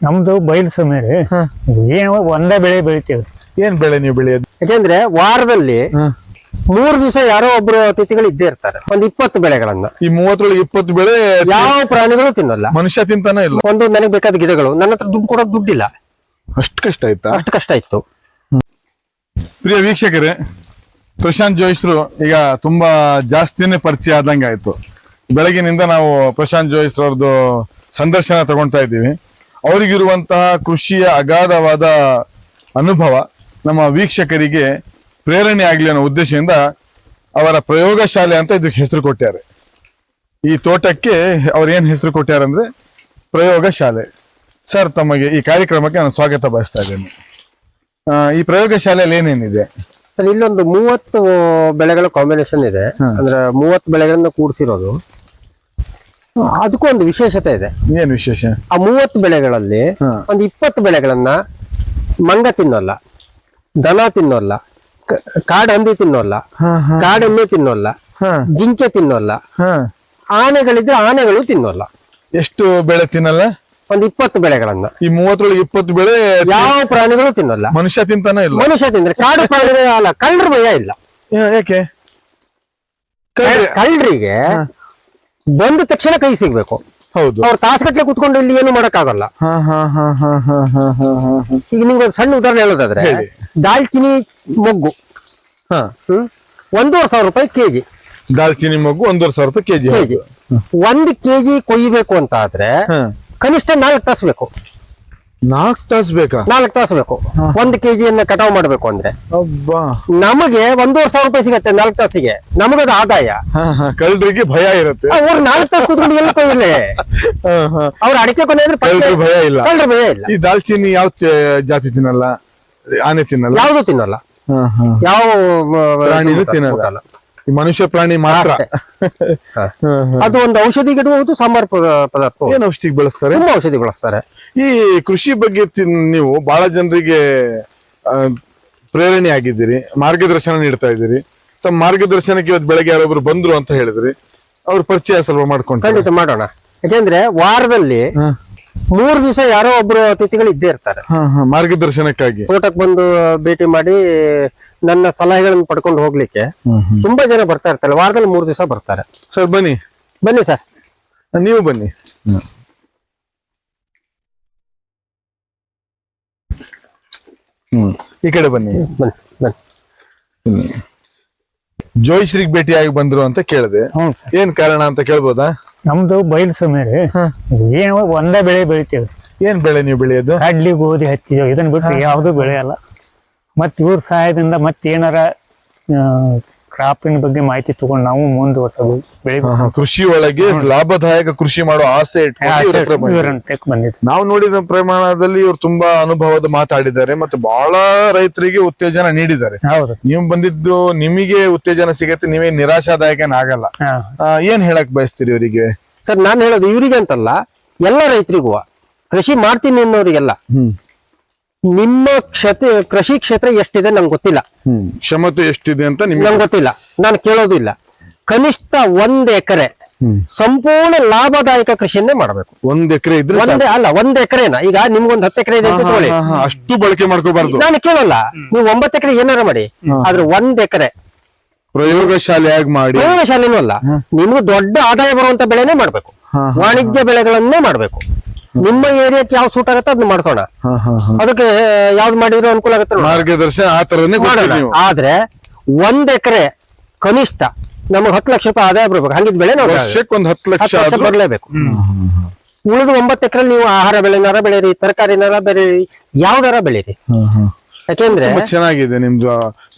ನಮ್ದು ಬಯಲು ಸಮಯ ರೀ ಏನವ ಒಂದೇ ಬೆಳೆ ಬೆಳಿತೀವಿ. ಏನ್ ಬೆಳೆ ನೀವು ಬೆಳೆಯೋದು? ಯಾಕೆಂದ್ರೆ ವಾರದಲ್ಲಿ ಮೂರು ದಿವಸ ಯಾರೋ ಒಬ್ರು ಅತಿಥಿಗಳು ಇದ್ದೇ ಇರ್ತಾರೆ. ಒಂದ್ ಇಪ್ಪತ್ತು ಬೆಳೆಗಳನ್ನ. ಈ ಮೂವತ್ತರೊಳಗೆ ಇಪ್ಪತ್ತು ಬೆಳೆ ಯಾವ ಪ್ರಾಣಿಗಳು ತಿನ್ನಲ್ಲ. ಮನುಷ್ಯ ತಿಂತಾನೆ ಇಲ್ಲ? ಒಂದು ನನಗೆ ಬೇಕಾದ ಗಿಡಗಳು. ನನ್ನ ಹತ್ರ ದುಡ್ಡು ಕೊಡೋದು ದುಡ್ಡಿಲ್ಲ. ಅಷ್ಟು ಕಷ್ಟ ಆಯ್ತಾ? ಅಷ್ಟು ಕಷ್ಟ ಇತ್ತು ಪ್ರಿಯ ವೀಕ್ಷಕರೇ ಪ್ರಶಾಂತ್ ಜೋಯಿಸ್ರು ಈಗ ತುಂಬಾ ಜಾಸ್ತಿನೇ ಪರಿಚಯ ಆದಂಗೆ ಆಯ್ತು ಬೆಳಗಿನಿಂದ ನಾವು ಪ್ರಶಾಂತ್ ಜೋಯಿಸ್ರವ್ರದ್ದು ಸಂದರ್ಶನ ತಗೊಳ್ತಾ ಇದ್ದೀವಿ. ಅವರಿಗಿರುವಂತಹ ಕೃಷಿಯ ಅಗಾಧವಾದ ಅನುಭವ ನಮ್ಮ ವೀಕ್ಷಕರಿಗೆ ಪ್ರೇರಣೆ ಆಗಲಿ ಅನ್ನೋ ಉದ್ದೇಶದಿಂದ ಅವರ ಪ್ರಯೋಗಶಾಲೆ ಅಂತ ಇದಕ್ಕೆ ಹೆಸರು ಕೊಟ್ಟಾರೆ ಈ ತೋಟಕ್ಕೆ ಅವ್ರು ಏನ್ ಹೆಸರು ಕೊಟ್ಟಾರೆ ಅಂದ್ರೆ ಪ್ರಯೋಗಶಾಲೆ ಸರ್ ತಮಗೆ ಈ ಕಾರ್ಯಕ್ರಮಕ್ಕೆ ನಾನು ಸ್ವಾಗತ ಬಯಸ್ತಾ ಇದ್ದೇನೆ. ಆ, ಈ ಪ್ರಯೋಗಶಾಲೆಯಲ್ಲಿ ಏನೇನಿದೆ? ಸರ್ ಇಲ್ಲೊಂದು ಮೂವತ್ತು ಬೆಳೆಗಳ ಕಾಂಬಿನೇಷನ್ ಇದೆ. ಅಂದ್ರೆ ಮೂವತ್ತು ಬೆಳೆಗಳನ್ನ ಕೂಡಿಸಿರೋದು. ಅದಕ್ಕೂ ಒಂದು ವಿಶೇಷತೆ ಇದೆ. ಏನು ವಿಶೇಷ? ಆ ಮೂವತ್ತು ಬೆಳೆಗಳಲ್ಲಿ ಹಾ. ಒಂದು ಇಪ್ಪತ್ತು ಬೆಳೆಗಳನ್ನ ಮಂಗ ತಿನ್ನೋಲ್ಲ ದನ ತಿನ್ನೋಲ್ಲ ಕ- ತಿನ್ನೋಲ್ಲ ಕಾಡೆಮ್ಮೆ ತಿನ್ನೋಲ್ಲ ಹಾ. ಜಿಂಕೆ ತಿನ್ನೋಲ್ಲ ಹಾ. ಆನೆಗಳಿದ್ರೆ ಆನೆಗಳು ತಿನ್ನೋಲ್ಲ. ಎಷ್ಟು ಬೆಳೆ ತಿನ್ನಲ್ಲ? ಒಂದು ಇಪ್ಪತ್ತು ಬೆಳೆಗಳನ್ನ. ಈ ಮೂವತ್ತರೊಳಗೆ ಇಪ್ಪತ್ತು ಬೆಳೆ ಯಾವ ಪ್ರಾಣಿಗಳು ತಿನ್ನೋಲ್ಲ. ಮನುಷ್ಯ ತಿಂತಾನೆ ಇಲ್ಲ. ಮನುಷ್ಯ ತಿಂದ್ರೆ ಕಾಡು ಪ್ರಾಣಿಗಳು ಅಲ್ಲ ಕಳ್ಳರ ಭಯ ಇಲ್ಲ. ಯಾ- ಯಾಕೆ ಕಳ್ರಿ- ಕಳ್ಳರಿಗೆ ಬಂದ ತಕ್ಷಣ ಕೈ ಸಿಗ್ಬೇಕು. ಹೌದು. ಅವ್ರು ತಾಸುಗಟ್ಲೆ ಕುತ್ಕೊಂಡು ಇಲ್ಲಿ ಏನು ಹಾ ಈಗ ನಿಮ್ಗೆ ಒಂದು ಸಣ್ಣ ಉದಾಹರಣೆ ಹೇಳೋದಾದ್ರೆ ದಾಲ್ಚಿನಿ ಮೊಗ್ಗು. ಹ್ಮ್? ಒಂದೂವರೆ ಸಾವಿರ ರೂಪಾಯಿ ಕೆಜಿ. ದಾಲ್ಚಿನಿ ಮೊಗ್ಗು ಒಂದೂವರೆ ಸಾವಿರ ರೂಪಾಯಿ ಕೆಜಿ ಒಂದು ಕೆಜಿ ಕೊಯ್ಬೇಕು ಅಂತ ಆದ್ರೆ ಕನಿಷ್ಠ ನಾಲ್ಕು ತಾಸ ಬೇಕು. ನಾಲ್ಕು ತಾಸು ಬೇಕಾ? ನಾಲ್ಕು ತಾಸು ಬೇಕು. ಒಂದು ಕೆಜಿಯನ್ನ ಕಟಾವ್ ಮಾಡ್ಬೇಕು ಅಂದ್ರೆ. ಅಬ್ಬಾ ನಮಗೆ ಒಂದೂವರೆ ಸಾವಿರ ರೂಪಾಯಿ ಸಿಗತ್ತೆ ನಾಲ್ಕು ತಾಸಿಗೆ. ನಮಗದು ಆದಾಯ. ಕಳ್ಳರಿಗೆ ಭಯ ಇರುತ್ತೆ. ಅವ್ರು ನಾಲ್ಕು ತಾಸು ಕುತ್ಕೊಂಡು ಎಲ್ಲ ಕೊಯ್ಯಲೆ ಅವ್ರ ಅಡಿಕೆ ಕೊನೆ ಅಂದ್ರೆ ಭಯ ಇಲ್ಲ. ಕಳ್ಳರು ಭಯ ಇಲ್ಲ. ಈ ದಾಲ್ಚಿನ್ನಿ ಯಾವ ಜಾತಿ ತಿನ್ನಲ್ಲ? ಆನೆ ತಿನ್ನಲ್ಲ? ಯಾವ್ದು ತಿನ್ನಲ್ಲ. ಯಾವ ಪ್ರಾಣಿನೂ ತಿನ್ನಲ್ಲ. ಮನುಷ್ಯ ಪ್ರಾಣಿ ಮಾತ್ರ. ಅದು ಒಂದು ಔಷಧಿ ಗಿಡಬಹುದು ಹೌದು ಸಾಂಬಾರ್ ಪದ- ಪದಾರ್ಥ ಏನ್ ಔಷಧಿ ಬಳಸ್ತಾರೆ? ತುಂಬಾ ಔಷಧಿ ಬಳಸ್ತಾರೆ. ಈ ಕೃಷಿ ಬಗ್ಗೆ ನೀವು ಬಹಳ ಜನರಿಗೆ ಪ್ರೇರಣೆ ಆಗಿದ್ದೀರಿ ಮಾರ್ಗದರ್ಶನ ನೀಡ್ತಾ ಇದ್ದೀರಿ. ತಮ್ಮ ಮಾರ್ಗದರ್ಶನಕ್ಕೆ ಇವತ್ತು ಬೆಳಗ್ಗೆ ಯಾರೊಬ್ರು ಬಂದ್ರು ಅಂತ ಹೇಳಿದ್ರಿ ಅವ್ರ ಪರಿಚಯ ಸ್ವಲ್ಪ ಮಾಡ್ಕೊಂಡು ಖಂಡಿತ ಮಾಡೋಣ. ಯಾಕೆಂದ್ರೆ ವಾರದಲ್ಲಿ ಮೂರು ದಿವಸ ಯಾರೋ ಒಬ್ರು ಅತಿಥಿಗಳು ಇದ್ದೇ ಇರ್ತಾರೆ. ಮಾರ್ಗದರ್ಶನಕ್ಕಾಗಿ. ತೋಟಕ್ಕೆ ಬಂದು ಭೇಟಿ ಮಾಡಿ ನನ್ನ ಸಲಹೆಗಳನ್ನು ಪಡ್ಕೊಂಡು ಹೋಗ್ಲಿಕ್ಕೆ ತುಂಬಾ ಜನ ಬರ್ತಾ ಇರ್ತಾರೆ. ವಾರದಲ್ಲಿ ಮೂರು ದಿವಸ ಬರ್ತಾರೆ. ಸರ್ ಬನ್ನಿ. ಬನ್ನಿ ಸರ್. ನೀವು ಬನ್ನಿ. ಹ್ಮ್. ಈ ಕಡೆ ಬನ್ನಿ. ಬನ್ನಿ ಬನ್ನಿ. ಜೋಯಿಶ್ರೀಗ್ ಭೇಟಿಯಾಗಿ ಬಂದ್ರು ಅಂತ ಕೇಳಿದೆ. ಏನ್ ಕಾರಣ ಅಂತ ಕೇಳ್ಬೋದಾ? ನಮ್ದು ಬಯಲು ಸಮಯ ರೀ ಏನವ ಒಂದೇ ಬೆಳೆ ಬೆಳಿತೀವಿ. ಏನ್ ಬೆಳೆ ನೀವು ಬೆಳೆಯೋದು? ಕಡ್ಲಿ ಗೋಧಿ ಹತ್ತಿ ಇದನ್ ಇದನ್ನ ಬಿಟ್ಟು ಯಾವ್ದು ಬೆಳೆಯಲ್ಲ. ಮತ್ ಇವ್ರ ಸಹಾಯದಿಂದ ಮತ್ತೆ ಏನಾರ ಕ್ರಾಪಿನ ಬಗ್ಗೆ ಮಾಹಿತಿ ತಗೊಂಡು ನಾವು ಮುಂದುವರ್ಸೋದು. ಕೃಷಿ ಒಳಗೆ ಲಾಭದಾಯಕ ಕೃಷಿ ಮಾಡೋ ಆಸೆ ಬಂದಿದ್ದು ನಾವು ನೋಡಿದ ಪ್ರಮಾಣದಲ್ಲಿ ಇವ್ರು ತುಂಬಾ ಅನುಭವದ ಮಾತಾಡಿದ್ದಾರೆ ಮತ್ತೆ ಬಹಳ ರೈತರಿಗೆ ಉತ್ತೇಜನ ನೀಡಿದ್ದಾರೆ. ಹೌದು. ನೀವು ಬಂದಿದ್ದು ನಿಮಗೆ ಉತ್ತೇಜನ ಸಿಗತ್ತೆ ನೀವೇ ನಿರಾಶಾದಾಯಕನ ಆಗಲ್ಲ. ಹಾ. ಆ, ಏನ್ ಹೇಳಕ್ ಬಯಸ್ತೀರಿ ಇವರಿಗೆ? ಸರ್ ನಾನು ಹೇಳೋದು ಇವರಿಗೆ ಅಂತಲ್ಲ ಎಲ್ಲ ರೈತರಿಗೂ ಕೃಷಿ ಮಾಡ್ತೀನಿ ಅನ್ನೋರಿಗೆಲ್ಲ. ನಿಮ್ಮ ಕ್ಷೇತ್ರ ಕೃಷಿ ಕ್ಷೇತ್ರ ಎಷ್ಟಿದೆ ನಂಗೆ ಗೊತ್ತಿಲ್ಲ. ಕ್ಷಮತೆ ಎಷ್ಟಿದೆ ಅಂತ ನಿಮ್ಗೆ ನಂಗೆ ಗೊತ್ತಿಲ್ಲ. ನಾನು ಕೇಳೋದಿಲ್ಲ. ಕನಿಷ್ಠ ಒಂದ್ ಎಕರೆ ಸಂಪೂರ್ಣ ಲಾಭದಾಯಕ ಕೃಷಿಯನ್ನೇ ಮಾಡಬೇಕು. ಒಂದ್ ಎಕರೆ ಇದ್ರೆ. ಒಂದೇ ಅಲ್ಲ ಒಂದ್ ಎಕರೆನ. ಈಗ ನಿಮ್ಗೊಂದ್ ಹತ್ತು ಎಕರೆ ಇದೆ ಅಂತ ತಗೊಳ್ಳಿ. ಅಷ್ಟು ಬಳಕೆ ಮಾಡ್ಕೋಬಾರ್ದು. ನಾನು ಕೇಳಲ್ಲ. ನೀವು ಒಂಬತ್ತು ಎಕರೆ ಏನಾರ ಮಾಡಿ ಆದ್ರೆ ಒಂದ್ ಎಕರೆ ಪ್ರಯೋಗಶಾಲೆಯಾಗಿ ಮಾಡಿ. ಪ್ರಯೋಗಶಾಲೆನೂ ಅಲ್ಲ. ನಿಮ್ಗೆ ದೊಡ್ಡ ಆದಾಯ ಬರುವಂತ ಬೆಳೆನೇ ಮಾಡ್ಬೇಕು. ವಾಣಿಜ್ಯ ಬೆಳೆಗಳನ್ನೇ ಮಾಡ್ಬೇಕು. ನಿಮ್ಮ ಏರಿಯಾಕ್ ಯಾವ ಸೂಟ್ ಆಗುತ್ತೆ ಅದನ್ನ ಮಾಡಿಸೋಣ. ಅದಕ್ಕೆ ಯಾವ್ದು ಮಾಡಿದ್ರು ಅನುಕೂಲ ಆಗತ್ತೆ. ಮಾರ್ಗದರ್ಶನ ಆ ಮಾಡೋಣ. ಆದ್ರೆ ಒಂದ್ ಎಕರೆ ಕನಿಷ್ಠ ನಮಗೆ ಹತ್ತು ಲಕ್ಷ ರೂಪಾಯಿ ಆದಾಯ ಬರ್ಬೇಕು. ಹಂಗಿದ್ ಬೆಳೆ ನಾವು ವರ್ಷಕ್ಕೆ ಒಂದ್ ಹತ್ತು ಲಕ್ಷ ಬರ್ಲೇಬೇಕು. ಉಳಿದು ಒಂಬತ್ತು ಎಕರೆ ನೀವು ಆಹಾರ ಬೆಳೆನಾರ ಬೆಳೀರಿ ತರಕಾರಿನಾರ ಬೆಳೀರಿ ಯಾವ್ದಾರ ಬೆಳೀರಿ. ಯಾಕೆಂದ್ರೆ ತುಂಬಾ ಚೆನ್ನಾಗಿದೆ ನಿಮ್ದು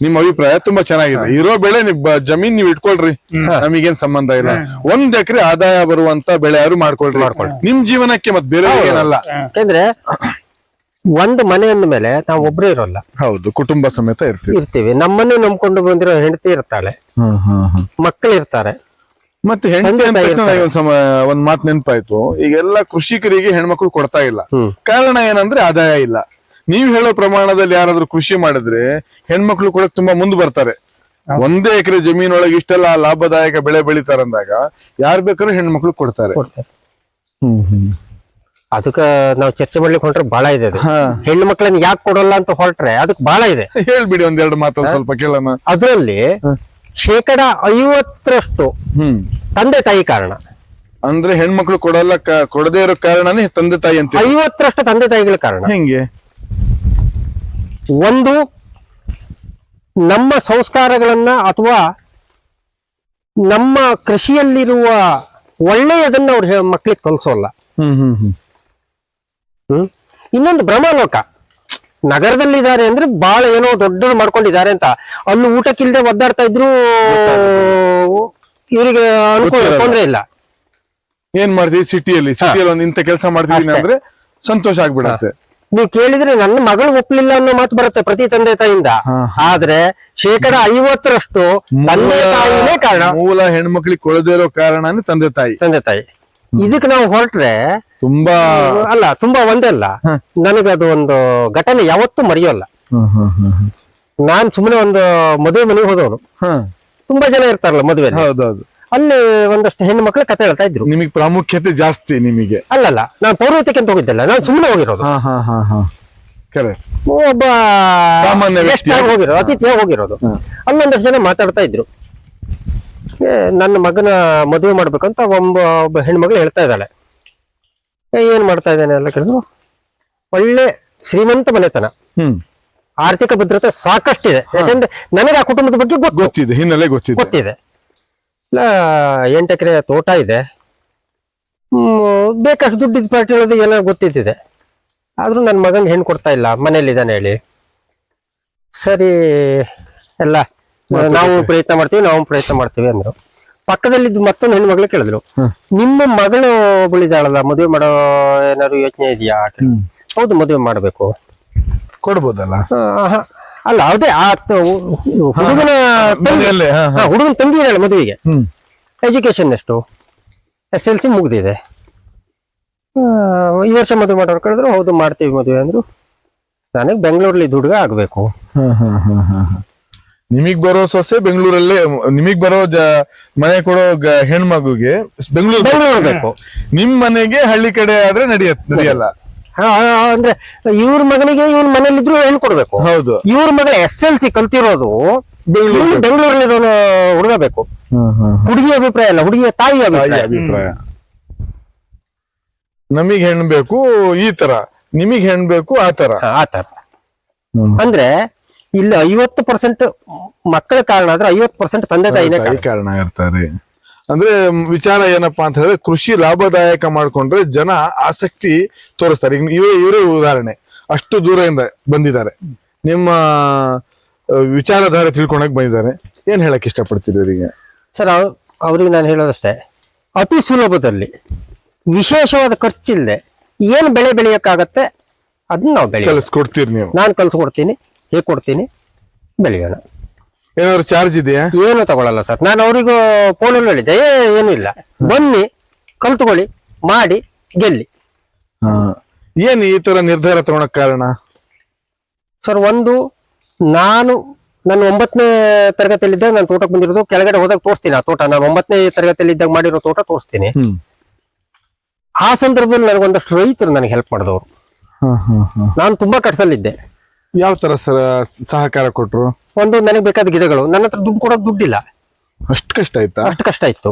ನಿಮ್ ಅಭಿಪ್ರಾಯ ತುಂಬಾ ಚೆನ್ನಾಗಿದೆ. ಇರೋ ಬೆಳೆ ನಿಮ್ ಜಮೀನ್ ನೀವ್ ಇಟ್ಕೊಳ್ರಿ. ನಮಗೇನ್ ಸಂಬಂಧ ಇಲ್ಲ. ಒಂದ್ ಎಕರೆ ಆದಾಯ ಬರುವಂತ ಬೆಳೆ ಯಾರು ಮಾಡ್ಕೊಳ್ರಿ. ನಿಮ್ ಜೀವನಕ್ಕೆ ಮತ್ ಬೇರೆ ಏನಲ್ಲ. ಯಾಕೆಂದ್ರೆ ಒಂದು ಮನೆ ಅಂದ ಮೇಲೆ ನಾವು ಒಬ್ರು ಇರೋಲ್ಲ. ಹೌದು ಕುಟುಂಬ ಸಮೇತ ಇರ್ತೀವಿ. ಇರ್ತೀವಿ. ನಮ್ಮನ್ನೇ ನಂಬ್ಕೊಂಡು ಬಂದಿರೋ ಹೆಂಡತಿ ಇರ್ತಾಳೆ. ಮಕ್ಕಳು ಇರ್ತಾರೆ ಮತ್ತೆ ಹೆಂಡತಿ ಒಂದ್ ಸಮ ಒಂದ್ ಮಾತ್ ನೆನಪಾಯ್ತು. ಈಗೆಲ್ಲ ಕೃಷಿಕರಿಗೆ ಹೆಣ್ಮಕ್ಳು ಕೊಡ್ತಾ ಇಲ್ಲ. ಕಾರಣ ಏನಂದ್ರೆ ಆದಾಯ ಇಲ್ಲ. ನೀವ್ ಹೇಳೋ ಪ್ರಮಾಣದಲ್ಲಿ ಯಾರಾದ್ರೂ ಕೃಷಿ ಮಾಡಿದ್ರೆ ಹೆಣ್ಮಕ್ಳು ಕೂಡ ತುಂಬಾ ಮುಂದೆ ಬರ್ತಾರೆ. ಒಂದೇ ಎಕರೆ ಜಮೀನೊಳಗೆ ಇಷ್ಟೆಲ್ಲ ಲಾಭದಾಯಕ ಬೆಳೆ ಬೆಳಿತಾರಂದಾಗ ಯಾರ್ ಬೇಕಾದ್ರೂ ಹೆಣ್ಮಕ್ಳು ಕೊಡ್ತಾರೆ. ಹ್ಮ್ ಅದಕ್ಕ ನಾವು ಚರ್ಚೆ ಮಾಡ್ಲಿಕ್ಕೆ ಹೊಂಟ್ರೆ ಬಹಳ ಇದೆ ಅದು. ಹೆಣ್ಣು ಮಕ್ಕಳನ್ನ ಯಾಕೆ ಕೊಡಲ್ಲ ಅಂತ ಹೊರಟ್ರೆ ಅದಕ್ಕೆ ಬಹಳ ಇದೆ. ಹೇಳ್ಬಿಡಿ ಒಂದೆರಡು ಮಾತು ಸ್ವಲ್ಪ ಕೇಳೋಣ. ಅದರಲ್ಲಿ ಶೇಕಡ ಐವತ್ತರಷ್ಟು ತಂದೆ ತಾಯಿ ಕಾರಣ. ಅಂದ್ರೆ ಹೆಣ್ಮಕ್ಳು ಕೊಡಲ್ಲ ಕೊಡದೇ ಇರೋ ಕಾರಣನೇ ತಂದೆ ತಾಯಿ ಅಂತ ಐವತ್ತರಷ್ಟು ತಂದೆ ತಾಯಿಗಳ ಕಾರಣ. ಹೆಂಗೆ? ಒಂದು ನಮ್ಮ ಸಂಸ್ಕಾರಗಳನ್ನ ಅಥವಾ ನಮ್ಮ ಕೃಷಿಯಲ್ಲಿರುವ ಒಳ್ಳೆಯದನ್ನ ಅವ್ರು ಮಕ್ಕಳಿಗೆ ಕಲಿಸೋಲ್ಲ. ಹ್ಮ್ ಹ್ಮ್ ಹ್ಮ್. ಹ್ಮ್? ಇನ್ನೊಂದು ಭ್ರಮಾಲೋಕ ನಗರದಲ್ಲಿದ್ದಾರೆ ಅಂದ್ರೆ ಬಹಳ ಏನೋ ದೊಡ್ಡದು ಮಾಡ್ಕೊಂಡಿದ್ದಾರೆ ಅಂತ. ಅಲ್ಲಿ ಊಟಕ್ಕಿಲ್ದೆ ಒದ್ದಾಡ್ತಾ ಇದ್ರು ಇವರಿಗೆ ಅನುಕೂಲ. ತೊಂದ್ರೆ ಇಲ್ಲ. ಏನ್ ಮಾಡ್ತೀವಿ ಸಿಟಿಯಲ್ಲಿ ಸಿಟಿಯಲ್ಲಿ ಒಂದ್ ಇಂಥ ಕೆಲಸ ಮಾಡ್ತೀವಿ. ಅಂದ್ರೆ ಸಂತೋಷ ಆಗ್ಬಿಡತ್ತೆ. ನೀವು ಕೇಳಿದ್ರೆ ನನ್ನ ಮಗಳು ಒಪ್ಪಲಿಲ್ಲ ಅನ್ನೋ ಮಾತು ಬರುತ್ತೆ ಪ್ರತಿ ತಂದೆ ತಾಯಿಯಿಂದ. ಆದ್ರೆ ಶೇಕಡ ಐವತ್ತರಷ್ಟು ತಂದೆ ತಾಯಿನೇ ಕಾರಣ. ಮೂಲ ಹೆಣ್ಮಕ್ಳಿಗೆ ಕೊಡದೇ ಕಾರಣ ತಂದೆ ತಾಯಿ. ತಂದೆ ತಾಯಿ. ಇದಕ್ಕೆ ನಾವು ಹೊರಟ್ರೆ ತುಂಬಾ ಅಲ್ಲ ತುಂಬಾ ಒಂದೇ ಅಲ್ಲ. ನನಗೆ ಅದು ಒಂದು ಘಟನೆ ಯಾವತ್ತೂ ಮರೆಯೋಲ್ಲ. ನಾನ್ ಸುಮ್ಮನೆ ಒಂದು ಮದುವೆ ಮನೆಗೆ ಹೋದವನು. ಹಾ. ತುಂಬಾ ಜನ ಇರ್ತಾರಲ್ಲ ಮದುವೆ ಹೌದೌದು. ಅಲ್ಲಿ ಒಂದಷ್ಟು ಹೆಣ್ಣು ಮಕ್ಕಳು ಕತೆ ಹೇಳ್ತಾ ಇದ್ರು. ನಿಮಗೆ ಪ್ರಾಮುಖ್ಯತೆ ಜಾಸ್ತಿ ನಿಮಗೆ. ಅಲ್ಲಲ್ಲ ನಾನು ಪೌರ್ವತಕ್ಕೆ ಅಂತ ಹೋಗಿದ್ದಲ್ಲ ನಾನು ಸುಮ್ಮನೆ ಹೋಗಿರೋದು. ಹಾ ಹಾ ಹಾ ಹಾ. ಕರೆಕ್ಟ್ ಒಬ್ಬ ಸಾಮಾನ್ಯ guest. ಆಗಿ ಹೋಗಿರೋದು ಅತಿಥಿಯಾಗಿ ಹೋಗಿರೋದು. ಅಲ್ಲೊಂದಷ್ಟು ಜನ ಮಾತಾಡ್ತಾ ಇದ್ರು. ಏ, ನನ್ನ ಮಗನ ಮದುವೆ ಮಾಡ್ಬೇಕಂತ ಒಬ್ಬ ಒಬ್ಬ ಹೆಣ್ಮಗಳು ಹೇಳ್ತಾ ಇದ್ದಾಳೆ. ಏ, ಏನ್ ಮಾಡ್ತಾ ಇದ್ದಾನೆ ಎಲ್ಲ ಕೇಳಿದ್ರು? ಒಳ್ಳೆ ಶ್ರೀಮಂತ ಮನೆತನ. ಹ್ಮ್. ಆರ್ಥಿಕ ಭದ್ರತೆ ಸಾಕಷ್ಟಿದೆ. ಯಾಕಂದ್ರೆ ನನಗೆ ಆ ಕುಟುಂಬದ ಬಗ್ಗೆ ಗೊತ್ತು. ಗೊತ್ತಿದೆ ಹಿನ್ನೆಲೆ ಗೊತ್ತಿದೆ. ಗೊತ್ತಿದೆ. ಎಂಟು ಎಕರೆ ತೋಟ ಇದೆ. ಹ್ಮ್, ಬೇಕಷ್ಟು ದುಡ್ಡಿದ್ ಪಾರ್ಟಿ ಹೇಳೋದು ಎಲ್ಲ ಗೊತ್ತಿದ್ದಿದೆ. ಆದ್ರೂ ನನ್ನ ಮಗನ ಹೆಣ್ಣು ಕೊಡ್ತಾ ಇಲ್ಲ ಮನೇಲಿದ್ದಾನೆ ಹೇಳಿ. ಸರಿ ಎಲ್ಲ ನಾವು ಪ್ರಯತ್ನ ಮಾಡ್ತೀವಿ ನಾವು ಪ್ರಯತ್ನ ಮಾಡ್ತೀವಿ ಅಂದ್ರು. ಪಕ್ಕದಲ್ಲಿದ್ದು ಮತ್ತೊಂದು ಹೆಣ್ಣು ಮಗಳು ಕೇಳಿದ್ರು. ನಿಮ್ಮ ಮಗಳು ಒಬ್ಬಳಿದಾಳಲ್ಲ ಮದುವೆ ಮಾಡೋ ಏನಾದ್ರು ಯೋಚನೆ ಇದೆಯಾ? ಹೌದು ಮದುವೆ ಮಾಡಬೇಕು. ಕೊಡ್ಬೋದಲ್ಲ? ಅಲ್ಲ ಅದೇ ಆ ಹುಡುಗನ ತಂಗಿ ಹುಡುಗನ ತಂಗಿ ಇದ್ದಾಳೆ ಮದುವೆಗೆ. ಎಜುಕೇಶನ್ ಎಷ್ಟು? ಎಸ್ ಎಲ್ ಸಿ ಮುಗ್ದಿದೆ. ಈ ವರ್ಷ ಮದುವೆ ಮಾಡೋರು ಕೇಳಿದ್ರು ಹೌದು ಮಾಡ್ತೀವಿ ಮದುವೆ ಅಂದ್ರು. ನನಗೆ ಬೆಂಗಳೂರಲ್ಲಿ ದುಡ್ಗ ಆಗ್ಬೇಕು. ನಿಮಗ್ ಬರೋ ಸೊಸೆ ಬೆಂಗಳೂರಲ್ಲೇ ನಿಮಗ್ ಬರೋ ಮನೆ ಕೊಡೋ ಹೆಣ್ಮಗುಗೆ ಬೆಂಗಳೂರು ಬೇಕು. ನಿಮ್ ಮನೆಗೆ ಹಳ್ಳಿ ಕಡೆ ಆದ್ರೆ ನಡೆಯತ್ ನಡೆಯಲ್ಲ. ಅಂದ್ರೆ ಇವ್ರ ಮಗನಿಗೆ ಇವ್ನ ಮನೇಲಿದ್ರು ಹೆಣ್ಣು ಕೊಡ್ಬೇಕು ಹೌದು. ಇವ್ರ ಮಗ ಎಸ್ ಎಲ್ ಸಿ ಕಲ್ತಿರೋದು ಬೆಂಗಳೂರಲ್ಲಿ ಹುಡುಗ ಬೇಕು. ಹುಡುಗಿ ಅಭಿಪ್ರಾಯ ಅಲ್ಲ ಹುಡುಗಿಯ ತಾಯಿ ಅಭಿಪ್ರಾಯ. ನಮಗ್ ಹೆಣ್ ಬೇಕು ಈ ತರ ನಿಮಗ್ ಹೆಣ್ ಬೇಕು ಆ ತರ. ಆ ತರ. ಅಂದ್ರೆ ಇಲ್ಲಿ ಐವತ್ತು ಪರ್ಸೆಂಟ್ ಮಕ್ಕಳ ಕಾರಣ ಆದ್ರೆ ಐವತ್ತು ಪರ್ಸೆಂಟ್ ತಂದೆ ತಾಯಿನೇ ತಾಯಿ ಕಾರಣ. ಕಾರಣ ಇರ್ತಾರೆ. ಅಂದ್ರೆ ವಿಚಾರ ಏನಪ್ಪಾ ಅಂತ ಹೇಳಿದ್ರೆ ಕೃಷಿ ಲಾಭದಾಯಕ ಮಾಡ್ಕೊಂಡ್ರೆ ಜನ ಆಸಕ್ತಿ ತೋರಿಸ್ತಾರೆ. ಈಗ ಇವರೇ ಇವರೇ ಉದಾಹರಣೆ. ಅಷ್ಟು ದೂರದಿಂದ ಬಂದಿದ್ದಾರೆ. ನಿಮ್ಮ ವಿಚಾರಧಾರೆ ತಿಳ್ಕೊಳಕ್ ಬಂದಿದ್ದಾರೆ. ಏನ್ ಹೇಳಕ್ ಇಷ್ಟಪಡ್ತೀರಿ ಇವರಿಗೆ ಸರ್ ಅವ್- ಅವ್ರಿಗೆ ನಾನು ಹೇಳೋದಷ್ಟೇ. ಅತಿ ಸುಲಭದಲ್ಲಿ ವಿಶೇಷವಾದ ಖರ್ಚಿಲ್ಲದೆ ಏನು ಬೆಳೆ ಬೆಳೆಯೋಕ್ಕಾಗತ್ತೆ ಅದನ್ನ ನಾವು ಬೆಳೆ ಕಲಿಸ್ಕೊಡ್ತೀರಿ ನೀವು. ನಾನು ಕಲಿಸ್ಕೊಡ್ತೀನಿ ಹೇಗೆ ಕೊಡ್ತೀನಿ ಬೆಳೆಯೋಣ. ಏನಾದ್ರು ಚಾರ್ಜ್ ಇದೆಯಾ? ಏನು ತಗೊಳಲ್ಲ ಸರ್ ನಾನು ಅವರಿಗೂ ಫೋನಲ್ಲಿ ಹೇಳಿದ್ದೆ ಏ ಏನು ಇಲ್ಲ. ಬನ್ನಿ ಕಲ್ತ್ಕೊಳ್ಳಿ ಮಾಡಿ ಗೆಲ್ಲಿ. ಏನು ಈ ತರ ನಿರ್ಧಾರ ತಗೊಳಕ್ ಕಾರಣ? ಸರ್ ಒಂದು ನಾನು ನನ್ನ ಒಂಬತ್ತನೇ ತರಗತಿಯಲ್ಲಿದ್ದಾಗ ನಾನು ತೋಟಕ್ಕೆ ಬಂದಿರೋದು ಕೆಳಗಡೆ ಹೋದಾಗ ತೋರಿಸ್ತೀನಿ ಆ ತೋಟ. ನಾನು ಒಂಬತ್ತನೇ ತರಗತಿಯಲ್ಲಿದ್ದಾಗ ಮಾಡಿರೋ ತೋಟ ತೋರಿಸ್ತೀನಿ. ಆ ಸಂದರ್ಭದಲ್ಲಿ ನನಗೊಂದಷ್ಟು ರೈತರು ನನಗೆ ಹೆಲ್ಪ್ ಮಾಡಿದವರು. ನಾನು ತುಂಬಾ ಕಟ್ಸಲ್ಲಿದ್ದೆ ಯಾವ ತರ ಸರ್ ಸಹಕಾರ ಕೊಟ್ಟರು ಒಂದು ನನಗೆ ಬೇಕಾದ ಗಿಡಗಳು. ನನ್ನ ಹತ್ರ ದುಡ್ಡು ಕೊಡೋಕೆ ದುಡ್ಡಿಲ್ಲ. ಅಷ್ಟು ಕಷ್ಟ ಆಯ್ತಾ? ಅಷ್ಟು ಕಷ್ಟ ಇತ್ತು.